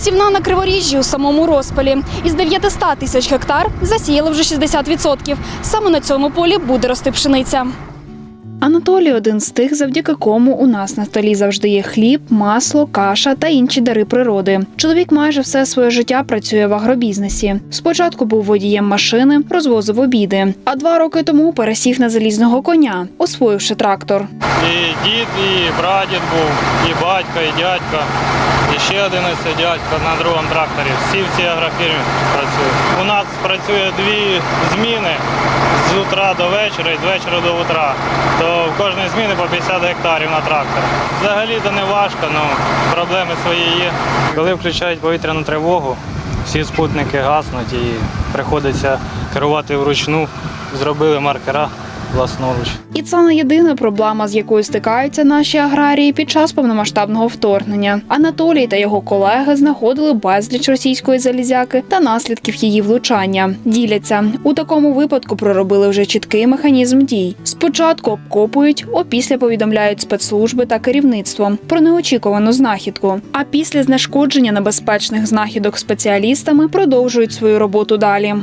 Посівна на Криворіжжі у самому розпалі. Із 900 тисяч гектар засіяли вже 60%. Саме на цьому полі буде рости пшениця. Анатолій один з тих, завдяки кому у нас на столі завжди є хліб, масло, каша та інші дари природи. Чоловік майже все своє життя працює в агробізнесі. Спочатку був водієм машини, розвозив обіди, а два роки тому пересів на залізного коня, освоївши трактор. І дід, і прадід був, і батько, і дядько, і ще один дядько на другому тракторі. Всі в цій агрофірмі працюють. Працює дві зміни з утра до вечора і з вечора до утра. То в кожної зміни по 50 гектарів на трактор. Взагалі то не важко, але проблеми свої є. Коли включають повітряну тривогу, всі спутники гаснуть і приходиться керувати вручну. Зробили маркера власноруч. І це не єдина проблема, з якою стикаються наші аграрії під час повномасштабного вторгнення. Анатолій та його колеги знаходили безліч російської залізяки та наслідків її влучання. Діляться у такому випадку. Проробили вже чіткий механізм дій. Спочатку обкопують, опісля повідомляють спецслужби та керівництво про неочікувану знахідку. А після знешкодження небезпечних знахідок спеціалістами продовжують свою роботу далі.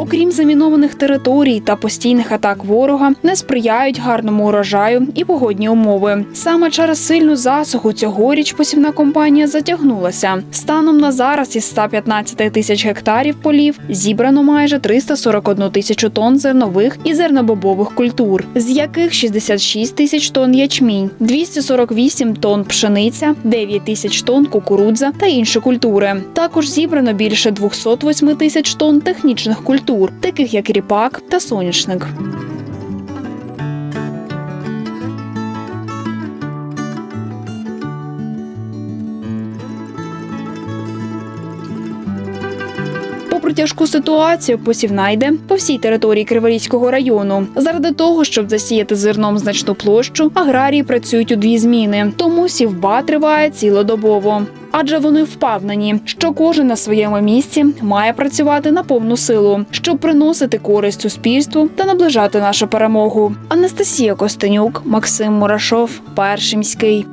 Окрім замінованих територій та постійних атак ворога, не сприяють гарному урожаю і погодні умови. Саме через сильну засуху цьогоріч посівна компанія затягнулася. Станом на зараз із 115 тисяч гектарів полів зібрано майже 341 тисячу тонн зернових і зернобобових культур, з яких 66 тисяч тонн ячмінь, 248 тонн пшениця, 9 тисяч тонн кукурудза та інші культури. Також зібрано більше 208 тисяч тонн технічних культур, таких як ріпак та соняшник. Попри тяжку ситуацію, посівна йде по всій території Криворізького району. Заради того, щоб засіяти зерном значну площу, аграрії працюють у дві зміни. Тому сівба триває цілодобово. Адже вони впевнені, що кожен на своєму місці має працювати на повну силу, щоб приносити користь суспільству та наближати нашу перемогу. Анастасія Костенюк, Максим Мурашов, Першимський.